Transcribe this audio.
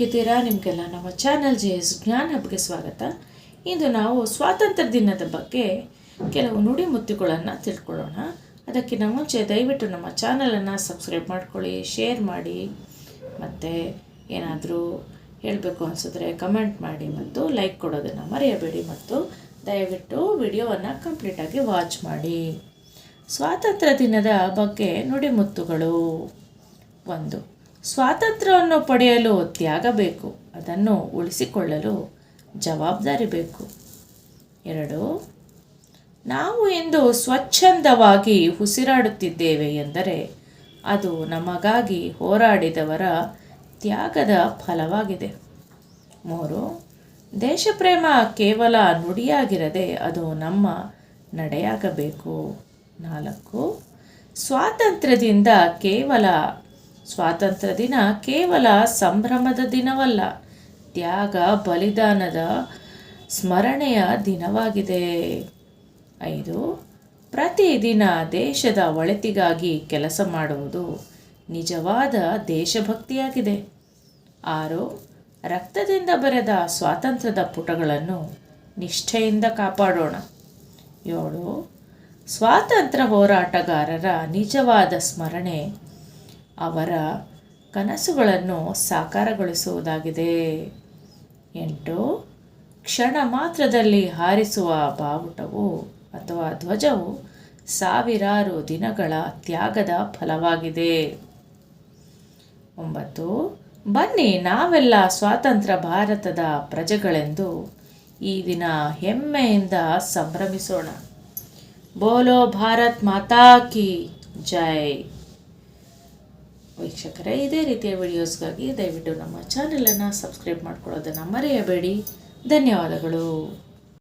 ಹೇಗಿದ್ದೀರಾ ನಿಮಗೆಲ್ಲ ನಮ್ಮ ಚಾನಲ್ ಜೆ ಎಸ್ ಜ್ಞಾನ ಹಬ್ಗೆ ಸ್ವಾಗತ. ಇಂದು ನಾವು ಸ್ವಾತಂತ್ರ್ಯ ದಿನದ ಬಗ್ಗೆ ಕೆಲವು ನುಡಿಮುತ್ತುಗಳನ್ನು ತಿಳ್ಕೊಳ್ಳೋಣ. ಅದಕ್ಕಿಂತ ಮುಂಚೆ ದಯವಿಟ್ಟು ನಮ್ಮ ಚಾನಲನ್ನು ಸಬ್ಸ್ಕ್ರೈಬ್ ಮಾಡ್ಕೊಳ್ಳಿ, ಶೇರ್ ಮಾಡಿ, ಮತ್ತು ಏನಾದರೂ ಹೇಳಬೇಕು ಅನಿಸಿದ್ರೆ ಕಮೆಂಟ್ ಮಾಡಿ ಮತ್ತು ಲೈಕ್ ಕೊಡೋದನ್ನು ಮರೆಯಬೇಡಿ ಮತ್ತು ದಯವಿಟ್ಟು ವಿಡಿಯೋವನ್ನು ಕಂಪ್ಲೀಟಾಗಿ ವಾಚ್ ಮಾಡಿ. ಸ್ವಾತಂತ್ರ್ಯ ದಿನದ ಬಗ್ಗೆ ನುಡಿಮುತ್ತುಗಳು ಒಂದು ಸ್ವಾತಂತ್ರ್ಯವನ್ನು ಪಡೆಯಲು ತ್ಯಾಗ ಬೇಕು ಅದನ್ನು ಉಳಿಸಿಕೊಳ್ಳಲು ಜವಾಬ್ದಾರಿ ಬೇಕು. ಎರಡು, ನಾವು ಇಂದು ಸ್ವಚ್ಛಂದವಾಗಿ ಉಸಿರಾಡುತ್ತಿದ್ದೇವೆ ಎಂದರೆ ಅದು ನಮಗಾಗಿ ಹೋರಾಡಿದವರ ತ್ಯಾಗದ ಫಲವಾಗಿದೆ. ಮೂರು, ದೇಶಪ್ರೇಮ ಕೇವಲ ನುಡಿಯಾಗಿರದೆ ಅದು ನಮ್ಮ ನಡೆಯಾಗಬೇಕು. ನಾಲ್ಕು, ಸ್ವಾತಂತ್ರ್ಯದಿಂದ ಕೇವಲ ಸ್ವಾತಂತ್ರ್ಯ ದಿನ ಕೇವಲ ಸಂಭ್ರಮದ ದಿನವಲ್ಲ, ತ್ಯಾಗ ಬಲಿದಾನದ ಸ್ಮರಣೆಯ ದಿನವಾಗಿದೆ. ಐದು, ಪ್ರತಿದಿನ ದೇಶದ ಒಳಿತಿಗಾಗಿ ಕೆಲಸ ಮಾಡುವುದು ನಿಜವಾದ ದೇಶಭಕ್ತಿಯಾಗಿದೆ. ಆರು, ರಕ್ತದಿಂದ ಬರೆದ ಸ್ವಾತಂತ್ರ್ಯದ ಪುಟಗಳನ್ನು ನಿಷ್ಠೆಯಿಂದ ಕಾಪಾಡೋಣ. ಏಳು, ಸ್ವಾತಂತ್ರ್ಯ ಹೋರಾಟಗಾರರ ನಿಜವಾದ ಸ್ಮರಣೆ ಅವರ ಕನಸುಗಳನ್ನು ಸಾಕಾರಗೊಳಿಸುವುದಾಗಿದೆ. ಎಂಟು, ಕ್ಷಣ ಮಾತ್ರದಲ್ಲಿ ಹಾರಿಸುವ ಬಾವುಟವು ಅಥವಾ ಧ್ವಜವು ಸಾವಿರಾರು ದಿನಗಳ ತ್ಯಾಗದ ಫಲವಾಗಿದೆ. ಒಂಬತ್ತು, ಬನ್ನಿ ನಾವೆಲ್ಲ ಸ್ವಾತಂತ್ರ್ಯ ಭಾರತದ ಪ್ರಜೆಗಳೆಂದು ಈ ದಿನ ಹೆಮ್ಮೆಯಿಂದ ಸಂಭ್ರಮಿಸೋಣ. ಬೋಲೋ ಭಾರತ್ ಮಾತಾ ಕಿ ಜೈ. ವೀಕ್ಷಕರೇ ಇದೇ ರೀತಿಯ ವಿಡಿಯೋಸ್ಗಾಗಿ ದಯವಿಟ್ಟು ನಮ್ಮ ಚಾನಲನ್ನು ಸಬ್ಸ್ಕ್ರೈಬ್ ಮಾಡ್ಕೊಳ್ಳೋದನ್ನು ಮರೆಯಬೇಡಿ. ಧನ್ಯವಾದಗಳು.